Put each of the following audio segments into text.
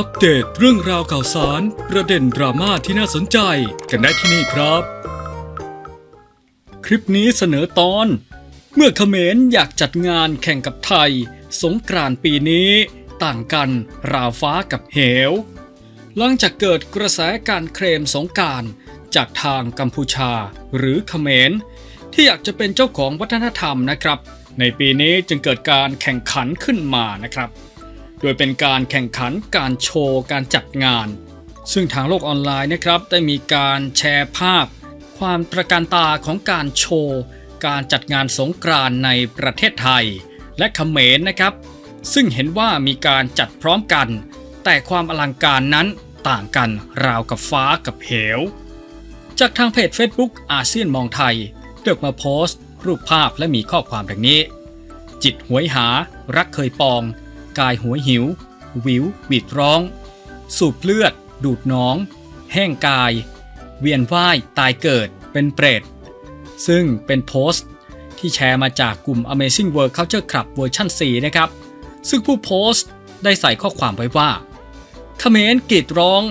อัปเดตเรื่องราวข่าวสาร ประเด็นดราม่าที่น่าสนใจกันได้ที่นี่ครับ คลิปนี้เสนอตอน เมื่อเขมรอยากจัดงานแข่งกับไทย สงกรานต์ปีนี้ต่างกันราวฟ้ากับเหว หลังจากเกิดกระแสการเคลมสงการจากทางกัมพูชาหรือเขมร ที่อยากจะเป็นเจ้าของวัฒนธรรมนะครับ ในปีนี้จึงเกิดการแข่งขันขึ้นมานะครับ โดยเป็นการแข่งขันการโชว์การจัดงาน ซึ่งทางโลกออนไลน์นะครับ ได้มีการแชร์ภาพ ความตระการตาของการโชว์ การจัดงานสงกรานในประเทศไทย และเขมรนะครับ ซึ่งเห็นว่ามีการจัดพร้อมกัน แต่ความอลังการนั้นต่างกันราวกับฟ้ากับเหว จากทางเพจ Facebook อาเซียนมองไทยเลือกมาโพสต์ รูปภาพและมีข้อความดังนี้ จิตหวยหารักเคยปอง กายหัวหิว วิวบีดร้อง สูบเลือด ดูดน้อง แห้งกาย เวียนว่ายตายเกิดเป็นเปรต ซึ่งเป็นโพสต์ที่แชร์มาจากกลุ่ม Amazing World Culture Club เวอร์ชัน4นะครับ ซึ่งผู้โพสต์ได้ใส่ข้อความไว้ว่าเขมรกรีดร้อง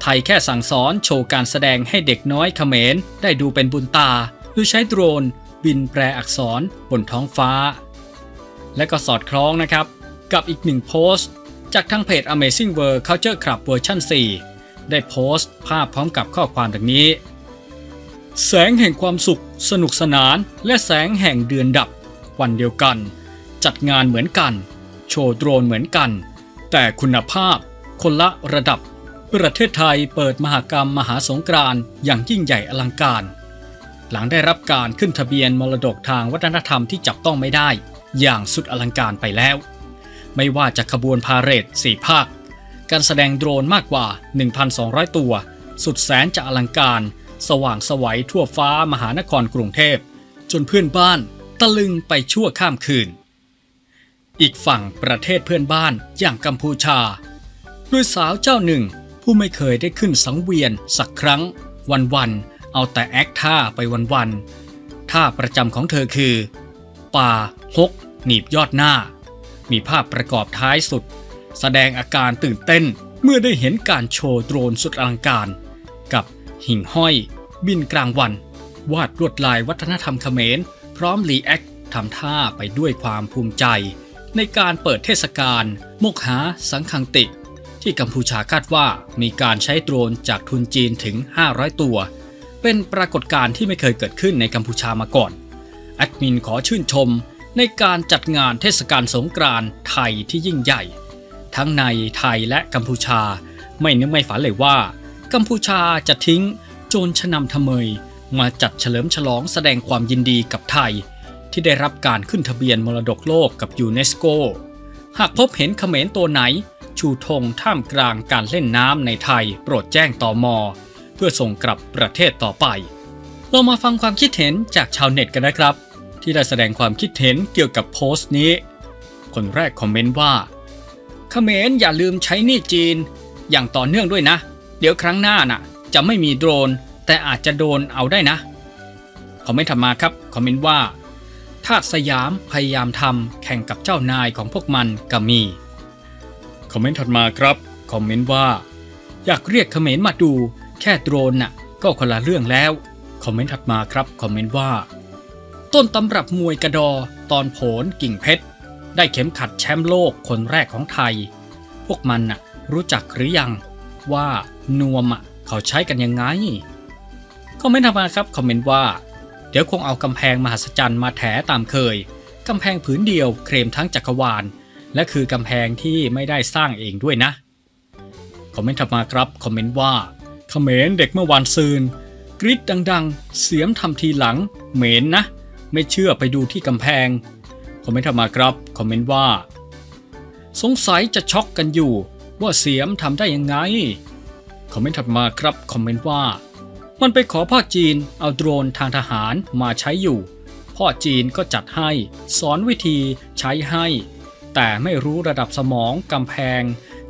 ไทยแค่สั่งสอนโชว์การแสดงให้เด็กน้อยเขมรได้ดูเป็นบุญตาโดยใช้โดรน บินแปลอักษรบนท้องฟ้า และก็สอดคล้องนะครับ กับอีกหนึ่งโพสต์ จากทางเพจ Amazing World Culture Club เวอร์ชัน4 ได้โพสต์ภาพพร้อมกับข้อความดังนี้ แสงแห่งความสุข สนุกสนาน และแสงแห่งเดือนดับ วันเดียวกัน จัดงานเหมือนกัน โชว์โดรนเหมือนกัน แต่คุณภาพคนละระดับ ประเทศไทยเปิดมหากรรมมหาสงกรานต์อย่างยิ่งใหญ่อลังการ หลังได้รับการขึ้นทะเบียนมรดกทางวัฒนธรรมที่จับต้องไม่ได้ อย่างสุดอลังการไปแล้ว ไม่ว่าจะขบวนพาเหรดสี่ภาค การแสดงโดรนมากกว่า 1,200 ตัว สุดแสนจะอลังการ สว่างสวัยทั่วฟ้ามหานครกรุงเทพ จนเพื่อนบ้านตะลึงไปชั่วข้ามคืน อีกฝั่งประเทศเพื่อนบ้านอย่างกัมพูชา ด้วยสาวเจ้าหนึ่งผู้ไม่เคยได้ขึ้นสังเวียนสักครั้ง วันๆเอาแต่แอคท่าไปวันๆท่าประจำของเธอคือ ป่าฮกหนีบยอดหน้า มีภาพประกอบท้ายสุด แสดงอาการตื่นเต้นเมื่อได้เห็นการโชว์โดรนสุดอลังการ กับหิ่งห้อย บินกลางวัน วาดลวดลายวัฒนธรรมเขมร พร้อมรีแอคทำท่าไปด้วยความภูมิใจ ในการเปิดเทศกาลมกหาสังคังติ ที่กัมพูชาคาดว่ามีการใช้โดรนจากทุนจีนถึง 500 ตัว เป็นปรากฏการณ์ที่ไม่เคยเกิดขึ้นในกัมพูชามาก่อนแอดมินขอชื่นชม ในการจัดงานเทศกาลสงกรานต์ไทยที่ยิ่งใหญ่ ทั้งในไทยและกัมพูชา ไม่นึกไม่ฝันเลยว่า กัมพูชาจะทิ้งโจรชนำทเมย มาจัดเฉลิมฉลองแสดงความยินดีกับไทย ที่ได้รับการขึ้นทะเบียนมรดกโลกกับยูเนสโก หากพบเห็นเขมรตัวไหน ชูธงท่ามกลางการเล่นน้ำในไทยโปรดแจ้งต่อมอ เพื่อส่งกลับประเทศต่อไป เรามาฟังความคิดเห็นจากชาวเน็ตกันนะครับ ที่ได้แสดงความคิดเห็นเกี่ยวกับโพสต์นี้ คนแรกคอมเมนต์ว่าเขมรอย่าลืมใช้นี่จีน อย่างต่อเนื่องด้วยนะ เดี๋ยวครั้งหน้าน่ะ จะไม่มีโดรน แต่อาจจะโดนเอาได้นะ คอมเมนต์ถัดมาครับ คอมเมนต์ว่าทาสสยามพยายามทำแข่งกับเจ้านายของพวกมันก็มี คอมเมนต์ถัดมาครับ คอมเมนต์ว่า อยากเรียกเขมรมาดู แค่โดรนน่ะ ก็คนละเรื่องแล้ว คอมเมนต์ถัดมาครับ คอมเมนต์ว่า ต้นตำรับมวยกระดอ ตอนโผนกิ่งเพชร ได้เข็มขัดแชมป์โลกคนแรกของไทย พวกมันน่ะรู้จักหรือยังว่านวมอะเขาใช้กันยังไงคอมเมนต์ถัดมาครับคอมเมนต์ว่า เดี๋ยวคงเอากำแพงมหัศจรรย์มาแถตามเคยกำแพงผืนเดียวเคลมทั้งจักรวาล และคือกำแพงที่ไม่ได้สร้างเองด้วยนะคอมเมนต์ถัดมาครับคอมเมนต์ว่าเขมรเด็กเมื่อวานซืนกรีดดัง ๆ เสียมทำทีหลังเหม็นนะ ไม่เชื่อไปดูที่กำแพง คอมเมนต์ถมาครับ คอมเมนต์ว่า สงสัยจะช็อกกันอยู่ ว่าเสียมทำได้ยังไง คอมเมนต์ถัดมาครับ คอมเมนต์ว่า มันไปขอพ่อจีนเอาโดรนทางทหารมาใช้อยู่ พ่อจีนก็จัดให้ สอนวิธีใช้ให้ แต่ไม่รู้ระดับสมองกำแพง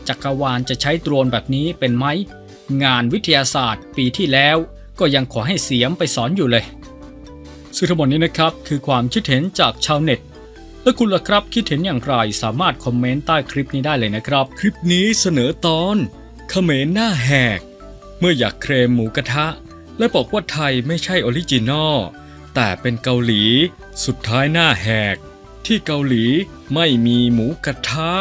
จักรวาลจะใช้โดรนแบบนี้เป็นไหม งานวิทยาศาสตร์ปีที่แล้วก็ยังขอให้เสียมไปสอนอยู่เลย ซึ่งทั้งหมดนี้นะครับคือความคิดเห็นจากชาวเน็ต แล้วคุณล่ะครับคิดเห็นอย่างไรสามารถคอมเมนต์ใต้คลิปนี้ได้เลยนะครับ คลิปนี้เสนอตอนเขมรหน้าแหก เมื่ออยากเคลมหมูกระทะ และบอกว่าไทยไม่ใช่ออริจินอลแต่เป็นเกาหลี สุดท้ายหน้าแหก ที่เกาหลีไม่มีหมูกระทะ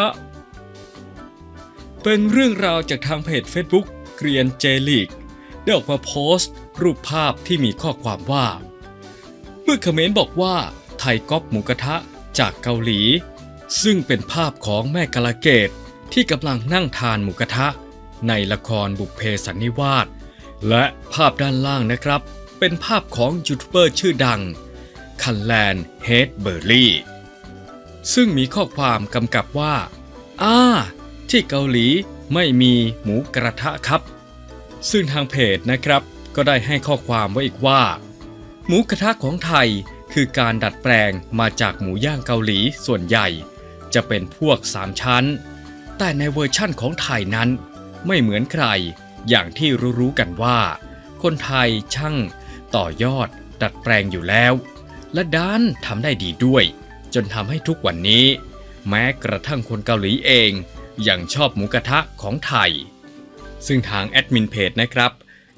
เป็นเรื่องราวจากทางเพจ Facebook เกรียนเจลิกได้ออกมาโพสต์ รูปภาพที่มีข้อความว่า เมื่อเขมรบอกว่าไทยก๊อปหมูกระทะจากเกาหลี ซึ่งเป็นภาพของแม่กาลเกตที่กำลังนั่งทานหมูกระทะ ในละครบุพเพสันนิวาสและภาพด้านล่างนะครับ เป็นภาพของยูทูบเบอร์ชื่อดังคันแลนเฮดเบอร์รี่ซึ่งมีข้อความกำกับว่าอ่าที่เกาหลีไม่มีหมูกระทะครับ ซึ่งทางเพจนะครับ ก็ได้ให้ข้อความไว้อีกว่า หมูกระทะของไทยคือการดัดแปลงมาจากหมูย่างเกาหลีส่วนใหญ่ จะเป็นพวก3ชั้น แต่ในเวอร์ชั่นของไทยนั้น ไม่เหมือนใคร อย่างที่รู้ๆกันว่า คนไทยช่างต่อยอด ดัดแปลงอยู่แล้ว และด้านทำได้ดีด้วย จนทำให้ทุกวันนี้ แม้กระทั่งคนเกาหลีเองยังชอบหมูกระทะของไทย ซึ่งทางแอดมินเพจนะครับ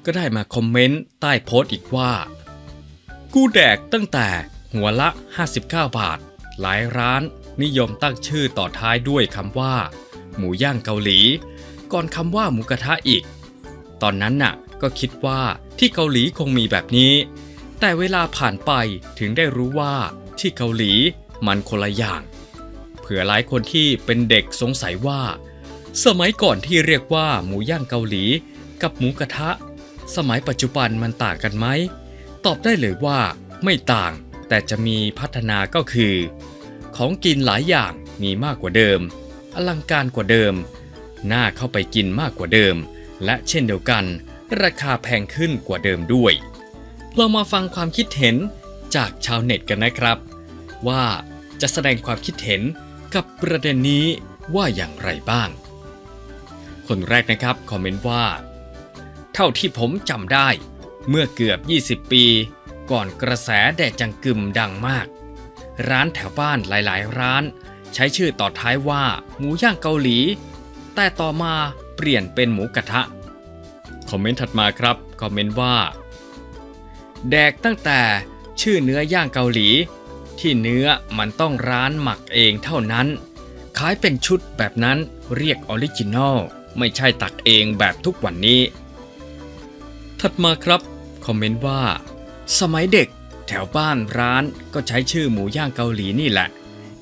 ก็ได้มาคอมเมนต์ใต้โพสต์อีกว่า กูแดกตั้งแต่หัวละ 59 บาท หลายร้านนิยมตั้งชื่อต่อท้ายด้วยคำว่า หมูย่างเกาหลี ก่อนคำว่าหมูกระทะอีก ตอนนั้นน่ะก็คิดว่าที่เกาหลีคงมีแบบนี้ แต่เวลาผ่านไปถึงได้รู้ว่าที่เกาหลีมันคนละอย่าง เผื่อหลายคนที่เป็นเด็กสงสัยว่า สมัยก่อนที่เรียกว่าหมูย่างเกาหลี กับหมูกระทะ สมัยปัจจุบันมันต่างกันไหม ตอบได้เลยว่าไม่ต่างแต่จะมีพัฒนาก็คือ ของกินหลายอย่างมีมากกว่าเดิม อลังการกว่าเดิม น่าเข้าไปกินมากกว่าเดิม และเช่นเดียวกัน ราคาแพงขึ้นกว่าเดิมด้วย เรามาฟังความคิดเห็นจากชาวเน็ตกันนะครับ ว่าจะแสดงความคิดเห็นกับประเด็นนี้ว่าอย่างไรบ้าง คนแรกนะครับคอมเมนต์ว่า เท่าที่ผมจำได้ เมื่อเกือบ 20 ปี ก่อนกระแสแดดจังกึมดังมาก ร้านแถวบ้านหลายๆ ร้าน ใช้ชื่อต่อท้ายว่าหมูย่างเกาหลี แต่ต่อมาเปลี่ยนเป็นหมูกระทะ คอมเมนต์ถัดมาครับ คอมเมนต์ว่า แดกตั้งแต่ชื่อเนื้อย่างเกาหลี ที่เนื้อมันต้องร้านหมักเองเท่านั้น ขายเป็นชุดแบบนั้นเรียกออริจินอลไม่ใช่ตักเองแบบทุกวันนี้ ถัดมาครับคอมเมนต์ว่า สมัยเด็ก แถวบ้านร้านก็ใช้ชื่อหมูย่างเกาหลีนี่แหละ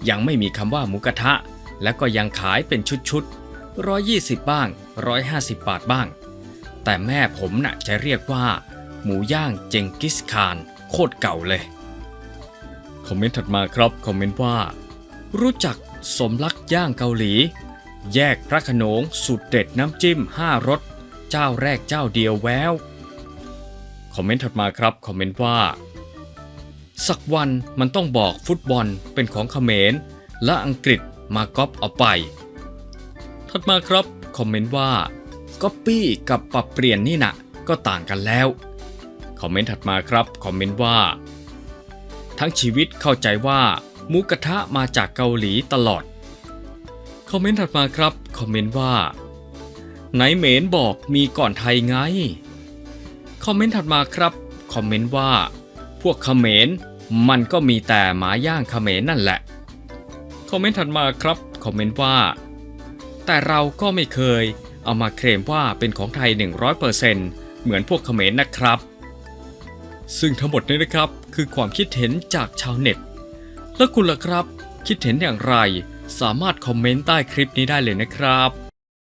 ยังไม่มีคำว่าหมูกระทะ และก็ยังขายเป็นชุดๆ120 บ้าง 150 บาทบ้าง แต่แม่ผมน่ะจะเรียกว่า หมูย่างเจงกิสคานโคตรเก่าเลยคอมเมนต์ถัดมาครับคอมเมนต์ว่า รู้จักสมรักย่างเกาหลี แยกพระขนงสุดเด็ดน้ำจิ้ม 5รสเจ้าแรกเจ้าเดียวแวว คอมเมนต์ถัดมาครับคอมเมนต์ว่า สักวันมันต้องบอกฟุตบอลเป็นของเขมร และอังกฤษมาก๊อปเอาไป ถัดมาครับคอมเมนต์ว่าก๊อปปี้กับปรับเปลี่ยนนี่นะก็ต่างกันแล้ว คอมเมนต์ถัดมาครับคอมเมนต์ว่า ทั้งชีวิตเข้าใจว่าหมูกระทะมาจากเกาหลีตลอด คอมเมนต์ถัดมาครับ คอมเมนต์ว่า ไหนเหมนบอกมีก่อนไทยไง คอมเมนต์ถัดมาครับ คอมเมนต์ว่า พวกเขมรมันก็มีแต่หมาย่างเขมรนั่นแหละ คอมเมนต์ถัดมาครับ คอมเมนต์ว่า แต่เราก็ไม่เคยเอามาเคลมว่าเป็นของไทย 100%เหมือนพวกเขมรนะครับ ซึ่งทั้งหมดนี้นะครับคือความคิดเห็นจากชาวเน็ต แล้วคุณล่ะครับ คิดเห็นอย่างไร สามารถคอมเมนต์ใต้คลิปนี้ได้เลยนะครับ